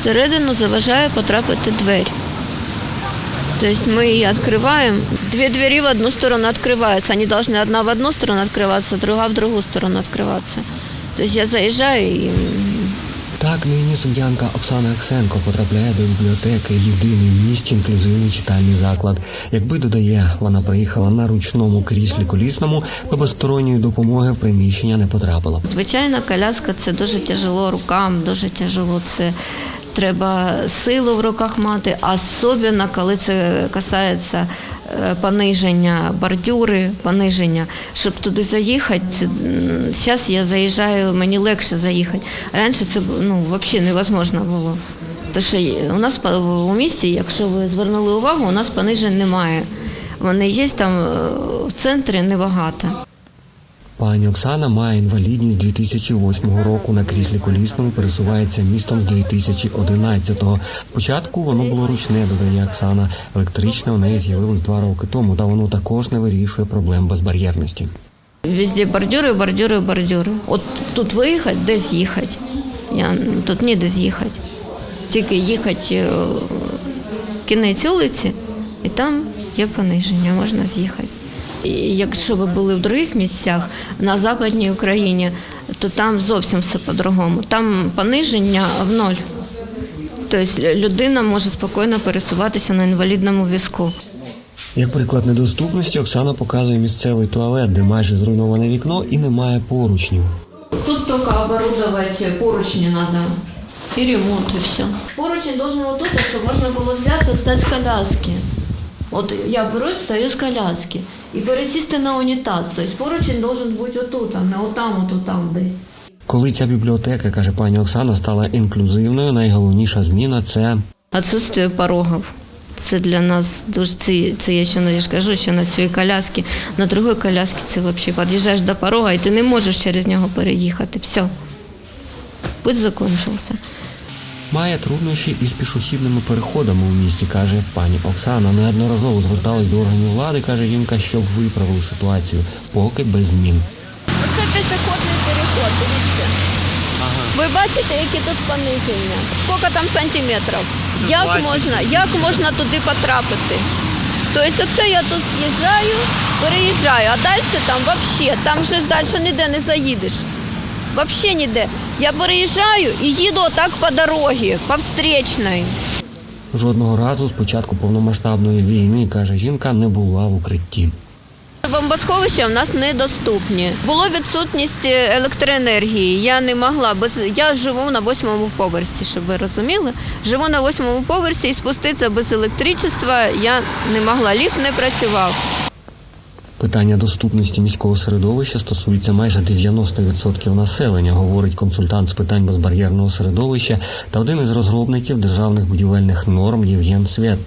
Всередину заважає потрапити двері. Тобто ми її відкриваємо. Дві двері в одну сторону відкриваються. Вони повинні одна в одну сторону відкриватися, друга в другу сторону відкриватися. Тобто я заїжджаю і Так, нині сум'янка Оксана Аксенко потрапляє до бібліотеки єдиний в місті інклюзивний читальний заклад. Якби додає, вона приїхала на ручному кріслі колісному, то без сторонньої допомоги в приміщення не потрапила. Звичайно, коляска це дуже тяжело рукам, дуже тяжело. Це треба силу в руках мати, особливо коли це касається е, пониження бордюри, пониження. Щоб туди заїхати, зараз я заїжджаю, мені легше заїхати. Раніше це ну, взагалі невозможно було. Тому що у нас у місті, якщо ви звернули увагу, у нас понижень немає. Вони є там е, в центрі небагато. Пані Оксана має інвалідність 2008 року на кріслі колісному пересувається містом з 2011-го. Спочатку воно було ручне, додає Оксана. Електричне у неї з'явилось два роки тому, та воно також не вирішує проблем безбар'єрності. Везде бордюри, бордюри, бордюри. От тут виїхати, десь їхати. Я, тут ніде з'їхати. Тільки їхати е, кінець вулиці, і там є пониження, можна з'їхати. І якщо ви були в других місцях на Западній Україні, то там зовсім все по-другому. Там пониження в ноль. Тобто людина може спокійно пересуватися на інвалідному візку. Як приклад недоступності, Оксана показує місцевий туалет, де майже зруйноване вікно і немає поручнів. Тут только оборудовать поручни надо. И ремонт, и все. Поручень должен вот тут, чтобы можно было взяться, встать с коляски. Вот я берусь, встаю с коляски. І пересісти на унітаз. Тобто поручень должен бути отут, а не отам, от там десь. Коли ця бібліотека, каже пані Оксана, стала інклюзивною, найголовніша зміна це Отсутствие порогів. Це для нас дуже це, це я ще не кажу, що на цій коляскі, на другій коляскі це взагалі під'їжджаєш до порога і ти не можеш через нього переїхати. Все. Путь закончився. Має труднощі із пішохідними переходами у місті, каже пані Оксана. Неодноразово зверталась до органів влади, каже жінка, щоб виправили ситуацію, поки без змін. Це пішохідний переход, дивіться. Ви бачите, які тут пониження? Скільки там сантиметрів? Як можна, як можна туди потрапити? Тобто оце я тут з'їжджаю, переїжджаю, а далі там взагалі, там же ж далі ніде не заїдеш. Взагалі ніде. Я переїжджаю і їду отак по дорозі, по встречній. Жодного разу з початку повномасштабної війни, каже жінка, не була в укритті. Бомбосховища в нас недоступні. Було відсутність електроенергії. Я не могла без я живу на восьмому поверсі, щоб ви розуміли. Живу на восьмому поверсі і спуститися без електричества я не могла. Ліфт не працював. Питання доступності міського середовища стосується майже 90% населення, говорить консультант з питань безбар'єрного середовища та один із розробників державних будівельних норм Євген Свят.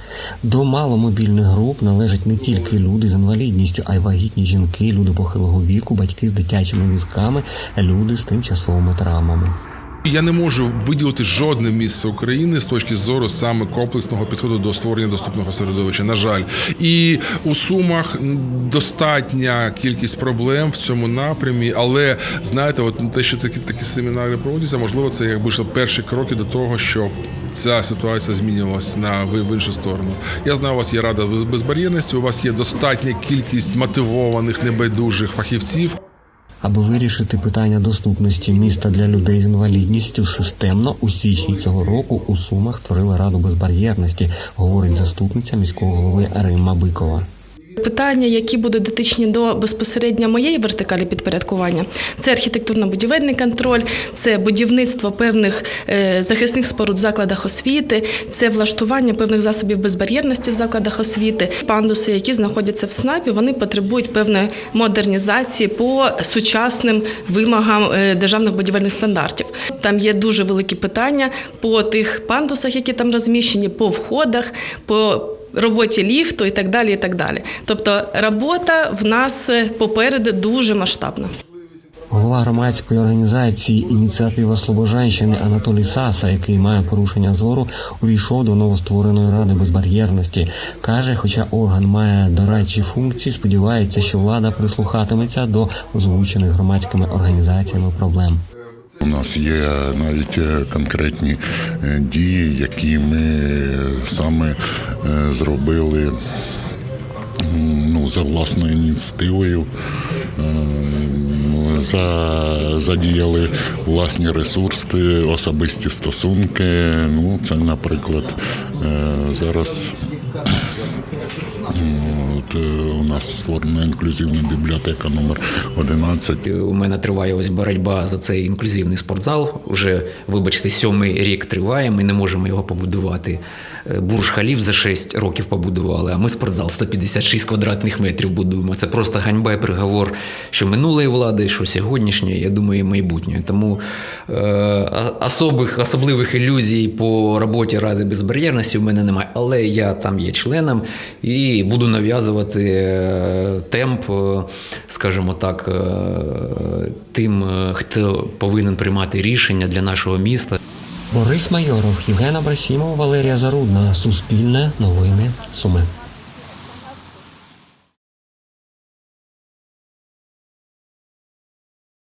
До маломобільних груп належать не тільки люди з інвалідністю, а й вагітні жінки, люди похилого віку, батьки з дитячими візками, люди з тимчасовими травмами. Я не можу виділити жодне місце України з точки зору саме комплексного підходу до створення доступного середовища. На жаль, і у сумах достатня кількість проблем в цьому напрямі. Але знаєте, от те, що такі такі семінари проводяться, можливо, це якби що перші кроки до того, щоб ця ситуація змінювалась на в, іншу сторону. Я знаю, у вас є рада без- безбар'єрності. У вас є достатня кількість мотивованих небайдужих фахівців. Аби вирішити питання доступності міста для людей з інвалідністю системно у січні цього року у Сумах створили раду безбар'єрності, говорить заступниця міського голови Римма Бикова. Питання, які будуть дотичні до безпосередньо моєї вертикалі підпорядкування, це архітектурно-будівельний контроль, це будівництво певних е, захисних споруд в закладах освіти, це влаштування певних засобів безбар'єрності в закладах освіти. Пандуси, які знаходяться в СНАПі, вони потребують певної модернізації по сучасним вимогам е, державних будівельних стандартів. Там є дуже великі питання по тих пандусах, які там розміщені, по входах, по роботі ліфту і так далі. і так далі. Тобто робота в нас попереду дуже масштабна. Голова громадської організації Ініціатива Слобожанщини Анатолій Саса, який має порушення зору, увійшов до новоствореної ради безбар'єрності. каже, хоча орган має дорадчі функції, сподівається, що влада прислухатиметься до озвучених громадськими організаціями проблем. У нас є навіть конкретні е, дії, які ми е, саме зробили ну, за власною ініціативою. Е, За, задіяли власні ресурси, особисті стосунки. Ну, це, наприклад, е, зараз От, е, у нас створена інклюзивна бібліотека номер 11. У мене триває ось боротьба за цей інклюзивний спортзал. Уже, вибачте, сьомий рік триває. Ми не можемо його побудувати. Е, Бурж Халів за 6 років побудували, а ми спортзал 156 квадратних метрів будуємо. Це просто ганьба і приговор, що минулої влади, що сьогоднішньої, я думаю, і майбутньої. Тому е, особих, особливих ілюзій по роботі Ради безбар'єрності в мене немає. Але я там є членом і буду нав'язувати е, темп, е, скажімо так, е, тим, хто повинен приймати рішення для нашого міста. Борис Майоров, Євген Абрасімов, Валерія Зарудна. Суспільне новини Суми.